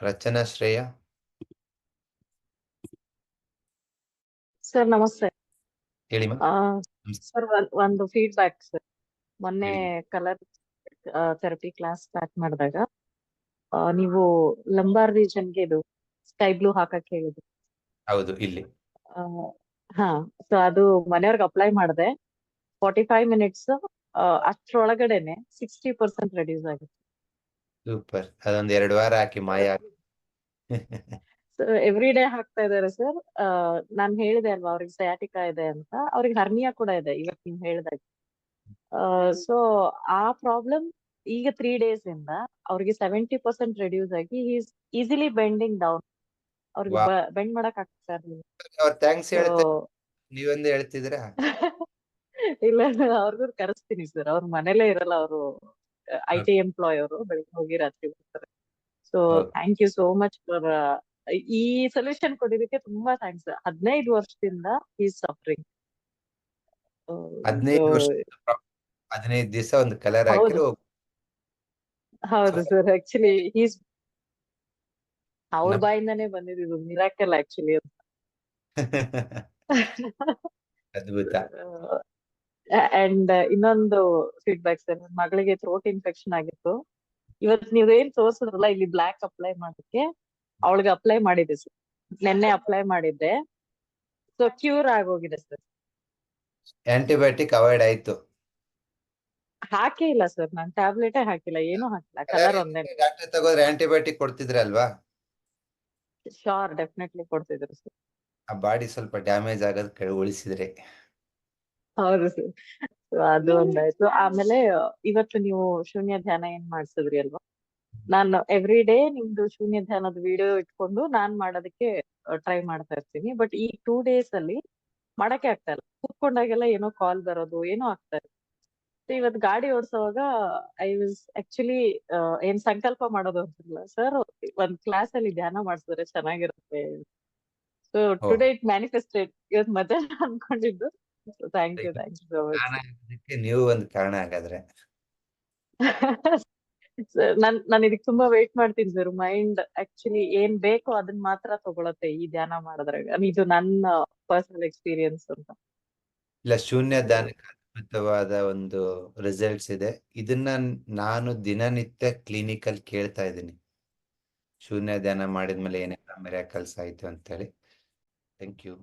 ರಚನಾ ಶ್ರೇಯ. Sir ನಮಸ್ತೆ. ಹೇಳಿ ಆ ಸರ್ ಒಂದ್ ಒಂದು ಫೀಡ್ಬ್ಯಾಕ್ ಸರ್. ಮೊನ್ನೆ ಕಲರ್ ಥೆರಪಿ ಕ್ಲಾಸ್ ಸ್ಟಾರ್ಟ್ ಮಾಡಿದಾಗ ನೀವು ಲಂಬಾರ್ಗೆ ಇದು ಸ್ಕೈ ಬ್ಲೂ ಹಾಕಕ್ ಹೇಳಿದ್ರು. ಹೌದು ಇಲ್ಲಿ. ಆ, ಹಾ ಸೊ ಅದು ಮನೆಯವ್ರಿಗೆ ಅಪ್ಲೈ ಮಾಡಿದೆ. ಫಾರ್ಟಿ ಫೈವ್ ಮಿನಿಟ್ಸ್ ಅಷ್ಟ್ರೊಳಗಡೆನೆ ಸಿಕ್ಸ್ಟಿ ಪರ್ಸೆಂಟ್ ರೆಡ್ಯೂಸ್ ಆಗುತ್ತೆ. ಸೂಪರ್ ಅದೊಂದ್ ಎರಡು ವಾರ ಹಾಕಿ ಮಾಯ ಎವ್ರಿ ಡೇ ಹಾಕ್ತಾ ಇದಾರೆ ಸರ್. ನಾನ್ ಹೇಳಿದೆ ಅಲ್ವಾ ಅವ್ರಿಗೆ ಸಯಾಟಿಕಾ ಇದೆ ಅಂತ. ಅವ್ರಿಗೆ ಹರ್ನಿಯಾ ಕೂಡ ಇದೆ ಇವತ್ತು ನೀವು ಹೇಳಿದಾಗ. ಸೊ ಆ ಪ್ರಾಬ್ಲಮ್ ಈಗ ತ್ರೀ ಡೇಸ್ ಇಂದ ಅವ್ರಿಗೆ ಸೆವೆಂಟಿ ಪರ್ಸೆಂಟ್ ರೆಡ್ಯೂಸ್ ಆಗಿ ಈಸ್ ಈಸಿಲಿ ಬೆಂಡಿಂಗ್ ಡೌನ್ ಅವ್ರಿಗೆ. ಬೆಂಡ್ ಮಾಡಕ್ ಆಗ್ತಾ ಇರ್ಲಿಲ್ಲ ಅವ್ರ ಥ್ಯಾಂಕ್ಸ್ ನೀವೊಂದು ಹೇಳ್ತಿದ್ರಾ ಇಲ್ಲ ಅವ್ರಿಗೂ ಕರೆಸ್ತೀನಿ ಸರ್. ಅವ್ರ ಮನೇಲೆ ಇರಲ್ಲ ಅವರು ಐ ಟಿ ಎಂಪ್ಲಾಯ್ ಅವರು ಬೆಳಿಗ್ಗೆ ಹೋಗಿ ರಾತ್ರಿ ಬರ್ತಾರೆ. So. Thank you so much for ಈ ಸೊಲ್ಯೂಷನ್ ಕೊಟ್ಟಿದ್ದಕ್ಕೆ ತುಂಬಾ ಥ್ಯಾಂಕ್ಸ್ ಹದಿನೈದು ವರ್ಷದಿಂದ ಈ ಸಫರಿಂಗ್ ಹದಿನೈದು ವರ್ಷ ಹದಿನೈದು ದಿವಸ ಒಂದು ಕಲರ್. ಹಾಕಿರೋ ಹೌದು. ಸರ್ ಆಕ್ಚುಲಿ ಈಸ್ ಅವ್ರ ಬಾಯಿಂದಾನೇ ಬಂದಿದ್ದು. ಮಿರಾಕಲ್ ಆಕ್ಚುಲಿ ಅದ್ಭುತ. ಅಂಡ್ ಇನ್ನೊಂದು ಫೀಡ್ಬ್ಯಾಕ್ ಸರ್ ನನ್ನ ಮಗಳಿಗೆ ಥ್ರೋಟ್ ಇನ್ಫೆಕ್ಷನ್ ಆಗಿತ್ತು. ಇವತ್ತು ಏನ್ ತೋರ್ಸಿದ್ರಲ್ಲ ಇಲ್ಲಿ ಬ್ಲಾಕ್ ಅಪ್ಲೈ ಮಾಡಕ್ಕೆ ಅವಳಿಗೆ ಅಪ್ಲೈ ಮಾಡಿದ್ದೆ ಸರ್. ನಿನ್ನೆ ಅಪ್ಲೈ ಮಾಡಿದ್ದೆ. ಸೊ ಕ್ಯೂರ್ ಆಗೋಗಿದೆ ಸರ್. ಆಂಟಿಬಯೋಟಿಕ್ ಅವಾಯ್ಡ್ ಆಯ್ತು. ಹಾಕೇ ಇಲ್ಲ ಸರ್ ನಾನು ಟ್ಯಾಬ್ಲೆಟ್ ಹಾಕಿಲ್ಲ ಏನು ಹಾಕಿಲ್ಲ ಕಲರ್ ಒಂದೇ. ಡಾಕ್ಟರ್ ತಗೋದ್ರೆ ಆಂಟಿಬಯೋಟಿಕ್ ಕೊಡ್ತಿದ್ರಲ್ವಾ ಶೋರ್ ಡೆಫಿನೆಟ್ಲಿ ಕೊಡ್ತಿದ್ರು ಸರ್. ಆ ಬಾಡಿ ಸ್ವಲ್ಪ ಡ್ಯಾಮೇಜ್ ಆಗೋದ್ ಉಳಿಸಿದ್ರೆ. ಹೌದು. ಸರ್ ಅದು ಒಂದಾಯ್ತು. ಆಮೇಲೆ ಇವತ್ತು ನೀವು ಶೂನ್ಯ ಧ್ಯಾನ ಏನ್ ಮಾಡ್ಸಿದ್ರಿ ಅಲ್ವಾ? ನಾನು ಎವ್ರಿ ಡೇ ನಿಮ್ದು ಶೂನ್ಯ ಧ್ಯಾನದ ವಿಡಿಯೋ ಇಟ್ಕೊಂಡು ನಾನ್ ಮಾಡೋದಕ್ಕೆ ಟ್ರೈ ಮಾಡ್ತಾ ಇರ್ತೀನಿ. ಬಟ್ ಈ ಟೂ ಡೇಸ್ ಅಲ್ಲಿ ಮಾಡಕ್ಕೆ ಆಗ್ತಾ ಇಲ್ಲ. ಕೂತ್ಕೊಂಡಾಗೆಲ್ಲ ಏನೋ ಕಾಲ್ ಬರೋದು ಏನೋ ಆಗ್ತಾ ಇಲ್ಲ So ಇವತ್ತು ಗಾಡಿ ಓಡಿಸುವಾಗ ಐ ವಾಸ್ ಆಕ್ಚುಲಿ ಏನ್ ಸಂಕಲ್ಪ ಮಾಡೋದು ಅಂತಿಲ್ಲ ಸರ್ ಒಂದ್ ಕ್ಲಾಸ್ ಅಲ್ಲಿ ಧ್ಯಾನ ಮಾಡಿಸಿದ್ರೆ ಚೆನ್ನಾಗಿರುತ್ತೆ. ಸೊ. ಟುಡೇ ಇಟ್ ಮ್ಯಾನಿಫೆಸ್ಟೆಡ್ ಇವತ್ತು ಮಧ್ಯಾಹ್ನ ಅನ್ಕೊಂಡಿದ್ದು. Thank you thank you so much. ನೀವು ಒಂದು ಕಾರಣ ಹಾಗಾದ್ರೆ. ನನ್ ನಾನು ಇದಕ್ ತುಂಬಾ ವೇಟ್ ಮಾಡ್ತೀನಿ ಸರ್. ಮೈಂಡ್ ಆಕ್ಚುಲಿ ಏನ್ ಬೇಕೋ ಅದನ್ನ ಮಾತ್ರ ತಗೊಳತ್ತೆ ಈ ಧ್ಯಾನ ಮಾಡಿದ್ರಾಗ. ಇದು ನನ್ನ ಪರ್ಸನಲ್ ಎಕ್ಸ್ಪೀರಿಯನ್ಸ್ ಅಂತ. ಇಲ್ಲ ಶೂನ್ಯ ಧ್ಯಾನಕ್ಕೆ ಅದ್ಭುತವಾದ ಒಂದು ರಿಸಲ್ಟ್ಸ್ ಇದೆ. ಇದನ್ನ ನಾನು ದಿನನಿತ್ಯ ಕ್ಲಿನಿಕಲ್ ಕೇಳ್ತಾ ಇದ್ದೀನಿ. ಶೂನ್ಯ ಧ್ಯಾನ ಮಾಡಿದ್ಮೇಲೆ ಏನೆಲ್ಲ ಮಿರಾಕಲ್ಸ್ ಆಯ್ತು ಅಂತೇಳಿ. Thank you.